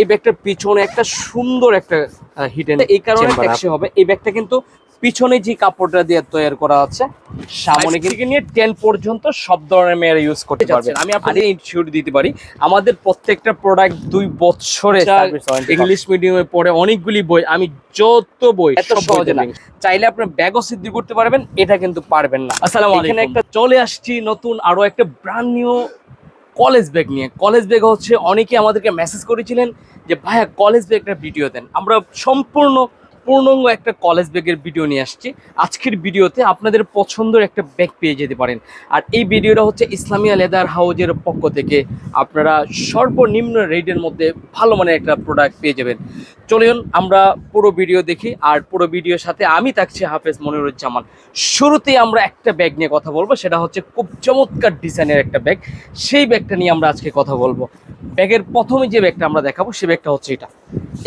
এই ব্যাগটার পিছনে একটা সুন্দর একটা হিডেন এই কারণে ট্যাক্সি হবে। এই ব্যাগটা কিন্তু পিছনে যে কাপড়টা দিয়ে তৈরি করা আছে সামনে থেকে নিয়ে টেন পর্যন্ত সব ধরনের মেয়েরা ইউজ করতে পারবে। আমি আপনাদের ইনশিওর দিতে পারি। আমাদের প্রত্যেকটা প্রোডাক্ট দুই বছরে ইংলিশ মিডিয়ামে পড়ে অনেকগুলি বই আমি যত বই এত সহজে না। চাইলে আপনার ব্যাগও সিদ্ধি করতে পারবেন এটা কিন্তু পারবেন না। আসসালামু এখানে আলাইকুম। একটা চলে আসছি নতুন আরও একটা ব্র্যান্ড নিউ কলেজ ব্যাগ নিয়ে। কলেজ ব্যাগ হচ্ছে, অনেকে আমাদেরকে মেসেজ করেছিলেন যে, ভাইয়া কলেজ ব্যাগটা ভিডিও দেন। আমরা সম্পূর্ণ পূর্ণাঙ্গ একটা কলেজ ব্যাগের ভিডিও নিয়ে আসছি। আজকের ভিডিওতে আপনাদের পছন্দের একটা ব্যাগ পেয়ে যেতে পারেন। আর এই ভিডিওটা হচ্ছে ইসলামিয়া লেদার হাউজের পক্ষ থেকে আপনারা সর্বনিম্ন রেটের মধ্যে ভালো মানের একটা প্রোডাক্ট পেয়ে যাবেন। চলুন আমরা পুরো ভিডিও দেখি, আর পুরো ভিডিওর সাথে আমি থাকছি হাফেজ মনিরুজ্জামান। শুরুতেই আমরা একটা ব্যাগ নিয়ে কথা বলব, সেটা হচ্ছে খুব চমৎকার ডিজাইনের একটা ব্যাগ সেই ব্যাগটা নিয়ে আমরা আজকে কথা বলব। ব্যাগের প্রথমে যে ব্যাগটা আমরা দেখাবো, সে ব্যাগটা হচ্ছে এটা।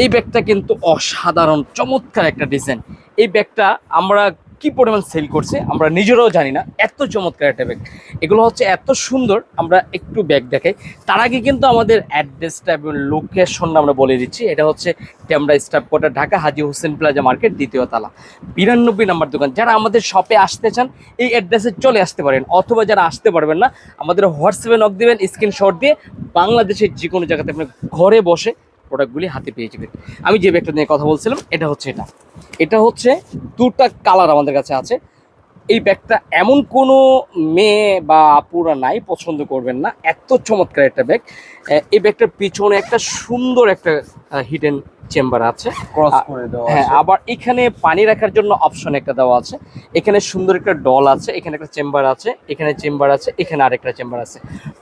এই ব্যাগটা কিন্তু অসাধারণ, চমৎকার একটা ডিজাইন এই ব্যাগটা আমরা কি পরিমাণ সেল করছে আমরা নিজেরাও জানি না। এত চমৎকার একটা ব্যাগ এগুলো হচ্ছে এত সুন্দর, আমরা একটু ব্যাগ দেখাই। তার আগে কিন্তু আমাদের অ্যাড্রেসটা এবং লোকেশনটা আমরা বলে দিচ্ছি। এটা হচ্ছে ট্যামরা staff quarter Dhaka Haji Hossain plaza market, দ্বিতীয় তালা। বিরানব্বই নাম্বার দোকান। যারা আমাদের শপে আসতে চান, এই অ্যাড্রেসে চলে আসতে পারেন। অথবা যারা আসতে পারবেন না, আমাদের হোয়াটসঅ্যাপে নক দেবেন স্ক্রিনশট দিয়ে বাংলাদেশের যে কোনো জায়গাতে আপনি ঘরে বসে প্রোডাক্টগুলি হাতে পেয়ে যাবে আমি যে ব্যাগটা নিয়ে কথা বলছিলাম, এটা হচ্ছে এটা। এটা হচ্ছে দুটা কালার আমাদের কাছে আছে। এই ব্যাগটা এমন কোনো মেয়ে বা আপুরা নাই পছন্দ করবেন না। এত চমৎকার একটা ব্যাগ। এই ব্যাগটার পিছনে একটা সুন্দর একটা হিডেন চেম্বার আছে। হ্যাঁ আবার এখানে পানি রাখার জন্য অপশন একটা দেওয়া আছে। এখানে সুন্দর একটা ডল আছে এখানে একটা চেম্বার আছে এখানে চেম্বার আছে এখানে আরেকটা চেম্বার আছে।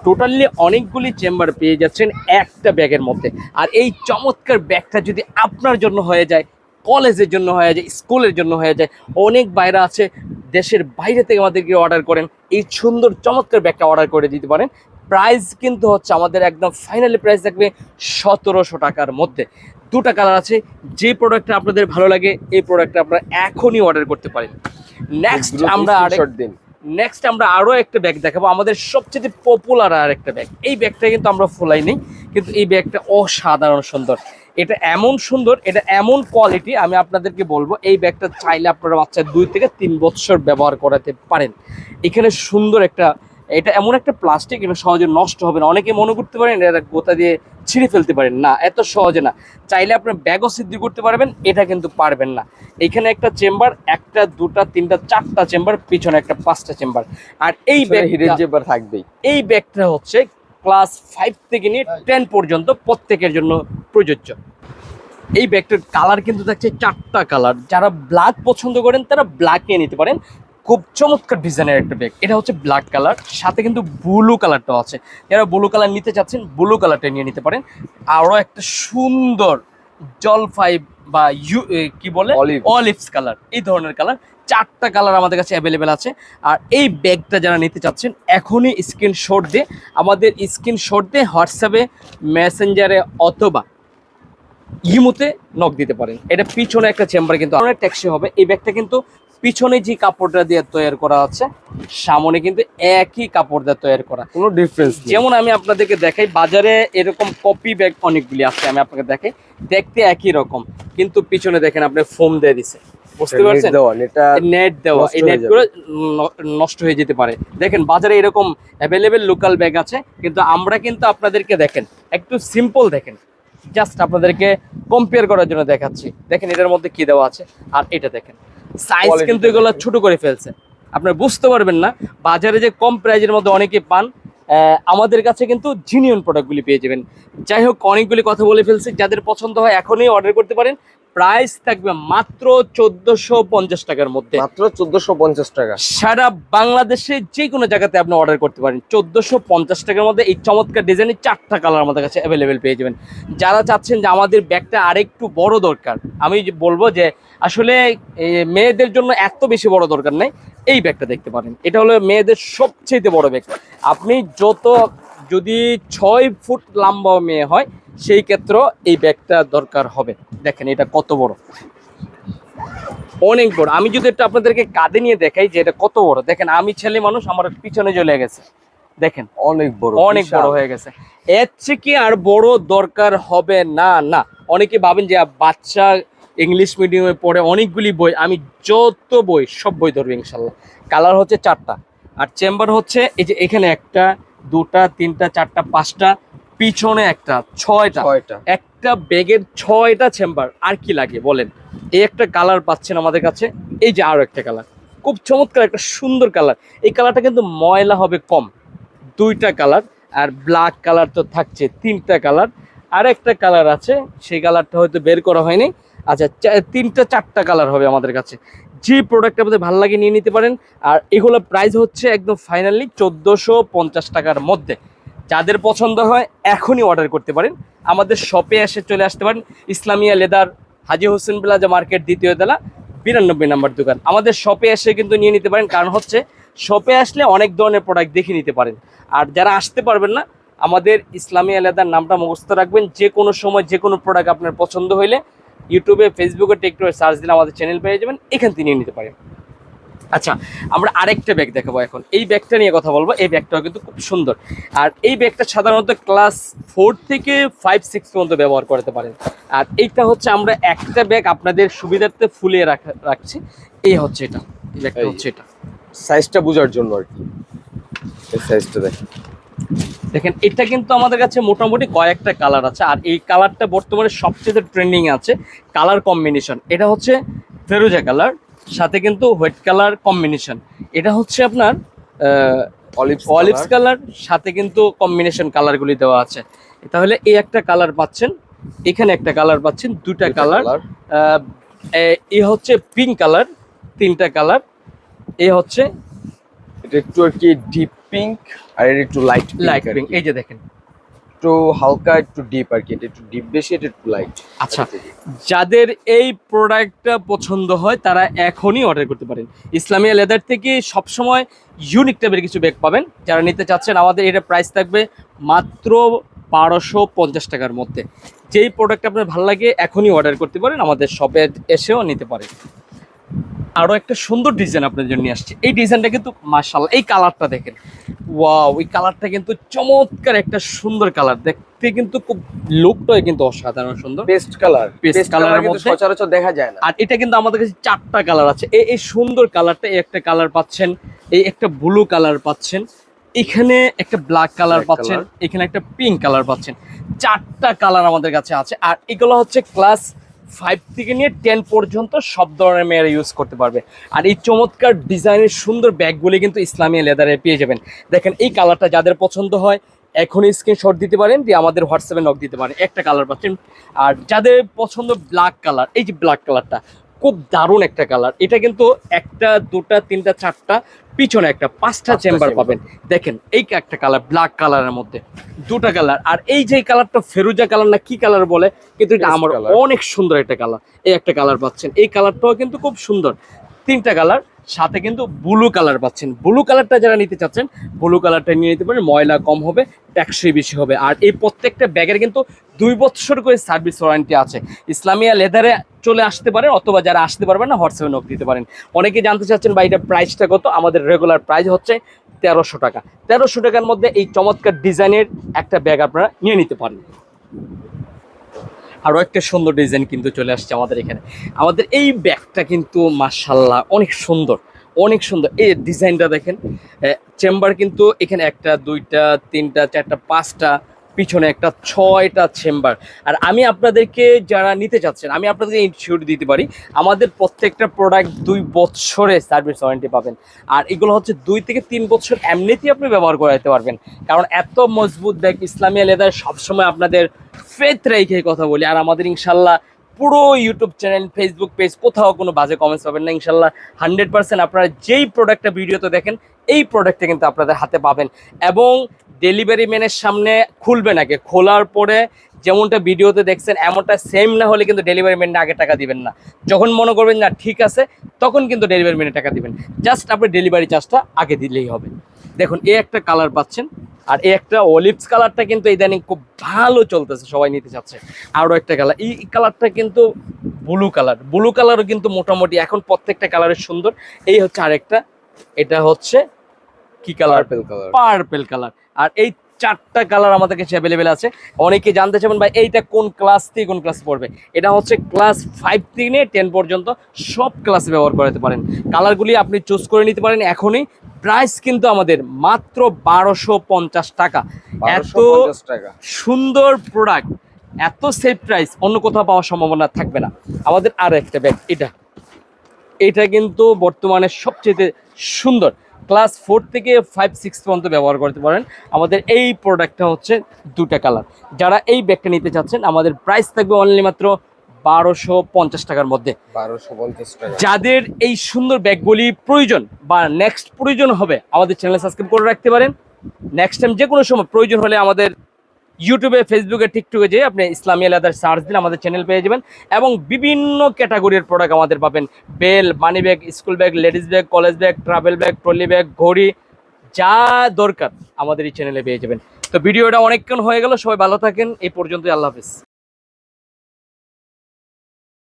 টোটালি অনেকগুলি চেম্বার পেয়ে যাচ্ছেন একটা ব্যাগের মধ্যে। আর এই চমৎকার ব্যাগটা যদি আপনার জন্য হয়ে যায় কলেজের জন্য হয়ে যায় স্কুলের জন্য হয়ে যায় অনেক বাইরে আছে দেশের বাইরে থেকে আমাদেরকে অর্ডার করেন এই সুন্দর চমৎকার ব্যাগটা অর্ডার করে দিতে পারেন। প্রাইস কিন্তু হচ্ছে আমাদের একদম ফাইনালি প্রাইস থাকবে সতেরোশো টাকার মধ্যে। দুটা কালার আছে যে প্রোডাক্টটা আপনাদের ভালো লাগে এই প্রোডাক্টটা আপনারা এখনই অর্ডার করতে পারেন। নেক্সট আমরা আরেক দিন? নেক্সট আমরা আরও একটা ব্যাগ দেখাবো। আমাদের সবচেয়ে পপুলার আর একটা ব্যাগ এই ব্যাগটা কিন্তু আমরা ফোলাই নিই, কিন্তু এই ব্যাগটা অসাধারণ সুন্দর। এটা এমন সুন্দর, এটা এমন কোয়ালিটি আমি আপনাদেরকে বলব, এই ব্যাগটা চাইলে আপনারা বাচ্চা দুই থেকে তিন বছর ব্যবহার করাতে পারেন। এখানে সুন্দর একটা এটা এমন একটা প্লাস্টিক এটা সহজে নষ্ট হবে না। অনেকে মনে করতে পারেন এটা গোতা দিয়ে ছিঁড়ে ফেলতে পারেন। না এত সহজে না। চাইলে আপনার ব্যাগও সিদ্ধি করতে পারবেন এটা কিন্তু পারবেন না। এখানে একটা চেম্বার একটা দুটা তিনটা চারটা চেম্বার পিছনে একটা পাঁচটা চেম্বার। আর এই ব্যাগ চেম্বার থাকবেই। এই ব্যাগটা হচ্ছে ক্লাস ফাইভ থেকে নিয়ে টেন পর্যন্ত প্রত্যেকের জন্য প্রযোজ্য। এই ব্যাগটার কালার কিন্তু থাকছে চারটা কালার। যারা ব্ল্যাক পছন্দ করেন তারা ব্ল্যাক নিয়ে নিতে পারেন। খুব চমৎকার ডিজাইনের একটা ব্যাগ এটা হচ্ছে ব্ল্যাক কালার সাথে কিন্তু ব্লু কালারটাও আছে। যারা ব্লু কালার নিতে চাচ্ছেন ব্লু কালারটা নিয়ে নিতে পারেন। আরও একটা সুন্দর জলফাই বা ইউ কি বলে. অলিভস কালার এই ধরনের কালার চারটা কালার আমাদের কাছে অ্যাভেলেবেল আছে। আর এই ব্যাগটা যারা নিতে চাচ্ছেন এখনই স্ক্রিনশট দিয়ে আমাদের স্ক্রিনশট দিয়ে হোয়াটসঅ্যাপে মেসেঞ্জারে অথবা ইমোতে নক দিতে পারেন। এটা পিছনে একটা চেম্বার কিন্তু অনেক ট্যাক্সি হবে। এই ব্যাগটা কিন্তু পিছনে যে কাপড়টা দিয়ে তৈরি করা আছে সামনে কিন্তু একই কাপড় দিয়ে তৈরি করা। কোনো ডিফারেন্স যেমন আমি আপনাদেরকে দেখাই বাজারে এরকম কপি ব্যাগ অনেকগুলি আছে আমি আপনাকে দেখাই। দেখতে একই রকম কিন্তু পিছনে দেখেন আপনি ফোম দিয়ে দিছে। বুঝতে পারছেন? এটা নেট দেওয়া এই নষ্ট হয়ে যেতে পারে। দেখেন বাজারে এরকম অ্যাভেলেবেল লোকাল ব্যাগ আছে কিন্তু আমরা কিন্তু আপনাদেরকে দেখেন একটু সিম্পল দেখেন। জাস্ট আপনাদেরকে কম্পেয়ার করার জন্য দেখাচ্ছি। দেখেন এটার মধ্যে কি দেওয়া আছে? আর এটা দেখেন। সাইজ কিন্তু এগুলো ছোট করে ফেলছে। আপনারা বুঝতে পারবেন না। বাজারে যে কম প্রাইজের মধ্যে অনেকে পান আহ, আমাদের কাছে কিন্তু জিনিয়ন প্রোডাক্টগুলি পেয়ে যাবেন। যাই হোক অনেকগুলি কথা বলে ফেলছি। যাদের পছন্দ হয় এখনই অর্ডার করতে পারেন। প্রাইস থাকবে মাত্র চোদ্দশো পঞ্চাশ টাকার মধ্যে। মাত্র চোদ্দশো পঞ্চাশ টাকা। সারা বাংলাদেশে যে কোনো জায়গাতে আপনি অর্ডার করতে পারেন। চোদ্দোশো পঞ্চাশ টাকার মধ্যে এই চমৎকার ডিজাইনের চারটা কালার আমাদের কাছে অ্যাভেলেবেল পেয়ে যাবেন। যারা চাচ্ছেন যে আমাদের ব্যাগটা আরেকটু বড় দরকার আমি বলব যে আসলে মেয়েদের জন্য এত বেশি বড় দরকার নেই। এই ব্যাগটা দেখতে পারেন। এটা হলো মেয়েদের সবচেয়ে বড় ব্যাগ। আপনি যত যদি ছয় ফুট লম্বা মেয়ে হয় সেই ক্ষেত্রেও এই ব্যাগটা দরকার হবে। দেখেন এটা কত বড়। অনেক বড়। আমি যদি একটু আপনাদেরকে কাঁধে নিয়ে দেখাই যে এটা কত বড়। দেখেন আমি ছেলে মানুষ আমার পিছনে চলে গেছে। দেখেন অনেক বড় অনেক বড় হয়ে গেছে। এর চেয়ে কি আর বড় দরকার হবে না না। অনেকে ভাবেন যে বাচ্চা ইংলিশ মিডিয়ামে পড়ে অনেকগুলি বই। আমি যত বই সব বই ধরবো ইনশাল্লাহ। কালার হচ্ছে চারটা। আর চেম্বার হচ্ছে এই যে এখানে একটা দুটা তিনটা চারটা পাঁচটা পিছনে একটা ছয়টা। ছয়টা। একটা ব্যাগের ছয়টা চেম্বার আর কি লাগে বলেন? এই একটা কালার পাচ্ছেন আমাদের কাছে এই যে আরও একটা কালার। খুব চমৎকার একটা সুন্দর কালার। এই কালারটা কিন্তু ময়লা হবে কম। দুইটা কালার আর ব্ল্যাক কালার তো থাকছে তিনটা কালার। আর একটা কালার আছে সেই কালারটা হয়তো বের করা হয়নি। আচ্ছা তিনটা চারটা কালার হবে আমাদের কাছে। যে প্রোডাক্ট আপনাদের ভালো লাগে নিয়ে নিতে পারেন আর এগুলো প্রাইস হচ্ছে একদম ফাইনালি চোদ্দোশো পঞ্চাশ টাকার মধ্যে। যাদের পছন্দ হয়, এখনই অর্ডার করতে পারেন। আমাদের শপে এসে চলে আসতে পারেন। Islamia leather, Haji Hossain plaza market, দ্বিতীয় তলা, বিরানব্বই নাম্বার দোকান। আমাদের শপে এসে কিন্তু নিয়ে নিতে পারেন। কারণ হচ্ছে শপে আসলে অনেক ধরনের প্রোডাক্ট দেখে নিতে পারেন। আর যারা আসতে পারবেন না, আমাদের ইসলামিয়া লেদার নামটা মুখস্থ রাখবেন। যে কোনো সময় যে কোনো প্রোডাক্ট আপনার পছন্দ হইলে ইউটিউবে ফেসবুকে টিকটকে সার্চ দিলে আমাদের চ্যানেল পেয়ে যাবেন। এখান থেকে নিয়ে নিতে পারেন। আচ্ছা আমরা আরেকটা ব্যাগ দেখাবো এখন। এই ব্যাগটা নিয়ে কথা বলব। এই ব্যাগটাও কিন্তু খুব সুন্দর। আর এই ব্যাগটা সাধারণত ক্লাস ফোর থেকে ফাইভ সিক্স পর্যন্ত ব্যবহার করতে পারেন। আর এইটা হচ্ছে আমরা একটা ব্যাগ আপনাদের সুবিধার্থে ফুলিয়ে রাখা রাখছি। এই হচ্ছে এটা। এই ব্যাগটা হচ্ছে এটা। সাইজটা বোঝার জন্য আর কি। এই সাইজটা দেখেন। দেখেন এটা কিন্তু আমাদের কাছে মোটামুটি কয়েকটা কালার আছে। আর এই কালারটা বর্তমানে সবচেয়ে ট্রেন্ডিং আছে। কালার কম্বিনেশন এটা হচ্ছে ফেরুজা কালার সাথে কিন্তু হোয়াইট কালার কম্বিনেশন। এটা হচ্ছে আপনার অলিভ অলিভস কালার সাথে কিন্তু কম্বিনেশন কালারগুলি দেওয়া আছে। তাহলে এই একটা কালার পাচ্ছেন এখানে একটা কালার পাচ্ছেন দুটা কালার। এ হচ্ছে পিঙ্ক কালার তিনটা কালার। এ হচ্ছে এটা একটু আর কি ডিপ পিঙ্ক আর একটু লাইট লাইট পিঙ্ক এই যে দেখেন। একটু হালকা একটু ডিপ আর কি। এটা একটু ডিপ বেশি এটা একটু লাইট আচ্ছা যাদের এই প্রোডাক্টটা পছন্দ হয় তারা এখনই অর্ডার করতে পারেন। ইসলামিয়া লেদার থেকে সবসময় ইউনিক টাইপের কিছু ব্যাগ পাবেন। যারা নিতে চাচ্ছেন আমাদের এটা প্রাইস থাকবে মাত্র বারোশো পঞ্চাশ টাকার মধ্যে। যেই প্রোডাক্ট আপনার ভালো লাগে এখনই অর্ডার করতে পারেন। আমাদের শপে এসেও নিতে পারেন। আরও একটা সুন্দর ডিজাইন আপনার জন্য আসছে। এই ডিজাইনটা কিন্তু মার্শাল এই কালারটা দেখেন। ওয়াও ওই কালারটা কিন্তু চমৎকার একটা সুন্দর কালার দেখতে কিন্তু খুব লুকটাই কিন্তু অসাধারণ সুন্দর। Paste colour paste colour colour কিন্তু মধ্যে- সচরাচর দেখা যায় না। আর এটা কিন্তু আমাদের কাছে চারটা কালার আছে। এই এই সুন্দর কালারটা এই একটা কালার পাচ্ছেন এই একটা ব্লু কালার পাচ্ছেন এখানে একটা ব্ল্যাক কালার পাচ্ছেন এখানে একটা পিঙ্ক কালার পাচ্ছেন। চারটা কালার আমাদের কাছে আছে। আর এগুলো হচ্ছে ক্লাস ফাইভ থেকে নিয়ে টেন পর্যন্ত সব ধরনের মেয়েরা ইউজ করতে পারবে। আর এই চমৎকার ডিজাইনের সুন্দর ব্যাগগুলি কিন্তু ইসলামী লেদারে পেয়ে যাবেন। দেখেন, এই কালারটা যাদের পছন্দ হয়, এখনই স্ক্রিনশট দিতে পারেন, দিয়ে আমাদের হোয়াটসঅ্যাপে নক দিতে পারেন। একটা কালার পাচ্ছেন। আর যাদের পছন্দ ব্ল্যাক কালার এই যে ব্ল্যাক কালারটা খুব দারুণ একটা কালার এটা কিন্তু একটা দুটা তিনটা চারটা পিছনে একটা পাঁচটা চেম্বার পাবেন। দেখেন এই একটা কালার ব্ল্যাক কালারের মধ্যে দুটা কালার আর এই যে কালারটা ফেরুজা কালার না কি কালার বলে কিন্তু এটা আমার অনেক সুন্দর একটা কালার এই একটা কালার পাচ্ছেন। এই কালারটাও কিন্তু খুব সুন্দর। তিনটা কালার সাথে কিন্তু ব্লু কালার পাচ্ছেন। ব্লু কালারটা যারা নিতে চাচ্ছেন ব্লু কালারটা নিয়ে নিতে পারেন, ময়লা কম হবে ট্যাক্সই বেশি হবে। আর এই প্রত্যেকটা ব্যাগের কিন্তু দুই বছর করে সার্ভিস ওয়ারেন্টি আছে। ইসলামিয়া লেদারে চলে আসতে পারেন অথবা যারা আসতে পারবেন না, হোয়াটসঅ্যাপে নক দিতে পারেন। অনেকে জানতে চাচ্ছেন বা এটা প্রাইসটা কত? আমাদের রেগুলার প্রাইস হচ্ছে তেরোশো টাকা। তেরোশো টাকার মধ্যে এই চমৎকার ডিজাইনের একটা ব্যাগ আপনারা নিয়ে নিতে পারেন। আরও একটা সুন্দর ডিজাইন কিন্তু চলে আসছে আমাদের এখানে। আমাদের এই ব্যাগটা কিন্তু মার্শাল্লাহ অনেক সুন্দর অনেক সুন্দর। এই ডিজাইনটা দেখেন চেম্বার কিন্তু এখানে একটা, দুইটা, তিনটা, চারটা, পাঁচটা পিছনে একটা ছয়টা চেম্বার আর আমি আপনাদেরকে যারা নিতে চাচ্ছেন, আমি আপনাদেরকে ইনশিওর দিতে পারি। আমাদের প্রত্যেকটা প্রোডাক্ট দুই বছরে সার্ভিস ওয়ারেন্টি পাবেন। আর এগুলো হচ্ছে দুই থেকে তিন বছর এমনিতেই আপনি ব্যবহার করাতে পারবেন। কারণ এত মজবুত দেখ, ইসলামিয়া লেদার সবসময় আপনাদের ফেথ রেখে কথা বলি। আর আমাদের ইনশাল্লাহ পুরো ইউটিউব চ্যানেল ফেসবুক পেজ কোথাও কোনো বাজে কমেন্টস পাবেন না, ইনশাল্লাহ হান্ড্রেড পার্সেন্ট আপনারা যেই প্রোডাক্টটা ভিডিওতে দেখেন, এই প্রোডাক্টটা কিন্তু আপনাদের হাতে পাবেন। এবং ডেলিভারি ম্যানের সামনে খুলবেন আগে খোলার পরে যেমনটা ভিডিওতে দেখছেন, এমনটা সেম না হলে কিন্তু ডেলিভারি ম্যানটা আগে টাকা দিবেন না। যখন মনে করবেন না, ঠিক আছে, তখন কিন্তু ডেলিভারি ম্যানে টাকা দিবেন। জাস্ট আপনি ডেলিভারি চার্জটা আগে দিলেই হবে। দেখুন, এই একটা কালার পাচ্ছেন। আর এই একটা অলিভস কালারটা কিন্তু ইদানিং খুব ভালো চলতেছে সবাই নিতে চাচ্ছে। আরও একটা কালার এই কালারটা কিন্তু ব্লু কালার ব্লু কালারও কিন্তু মোটামুটি এখন প্রত্যেকটা কালারের সুন্দর। এই হচ্ছে আরেকটা এটা হচ্ছে কি colour purple colour purple colour আর এই চারটা কালার আমাদের কাছে অ্যাভেলেবেল আছে। অনেকে জানতে চাবেন ভাই এইটা কোন ক্লাস থেকে কোন ক্লাস পড়বে? এটা হচ্ছে ক্লাস ফাইভ থেকে নিয়ে টেন পর্যন্ত সব ক্লাসে ব্যবহার করতে পারেন। কালারগুলি আপনি চুজ করে নিতে পারেন এখনই। প্রাইস কিন্তু আমাদের মাত্র বারোশো পঞ্চাশ টাকা। এত টাকা। সুন্দর প্রোডাক্ট এত সেফ প্রাইস অন্য কোথাও পাওয়ার সম্ভাবনা থাকবে না। আমাদের আর একটা ব্যাগ এটা। এটা কিন্তু বর্তমানে সবচেয়ে সুন্দর। ক্লাস ফোর থেকে ফাইভ সিক্স পর্যন্ত ব্যবহার করতে পারেন। আমাদের এই প্রোডাক্টটা হচ্ছে দুটা কালার যারা এই ব্যাগটা নিতে চাচ্ছেন আমাদের প্রাইস থাকবে অনলি মাত্র বারোশো পঞ্চাশ টাকার মধ্যে। যাদের এই সুন্দর ব্যাগগুলি প্রয়োজন বা নেক্সট প্রয়োজন হবে আমাদের চ্যানেল সাবস্ক্রাইব করে রাখতে পারেন। নেক্সট টাইম যে কোনো সময় প্রয়োজন হলে আমাদের ইউটিউবে ফেসবুকে টিকটকে যেয়ে আপনি ইসলামী আলাদার সার্চ দিলে আমাদের চ্যানেল পেয়ে যাবেন এবং বিভিন্ন ক্যাটাগরির প্রোডাক্ট আমাদের পাবেন। Belt money bag school bag ladies bag college bag travel bag trolley bag ঘড়ি যা দরকার আমাদের এই চ্যানেলে পেয়ে যাবেন। তো ভিডিওটা অনেকক্ষণ হয়ে গেল সবাই ভালো থাকেন এই পর্যন্তই আল্লাহ হাফিজ।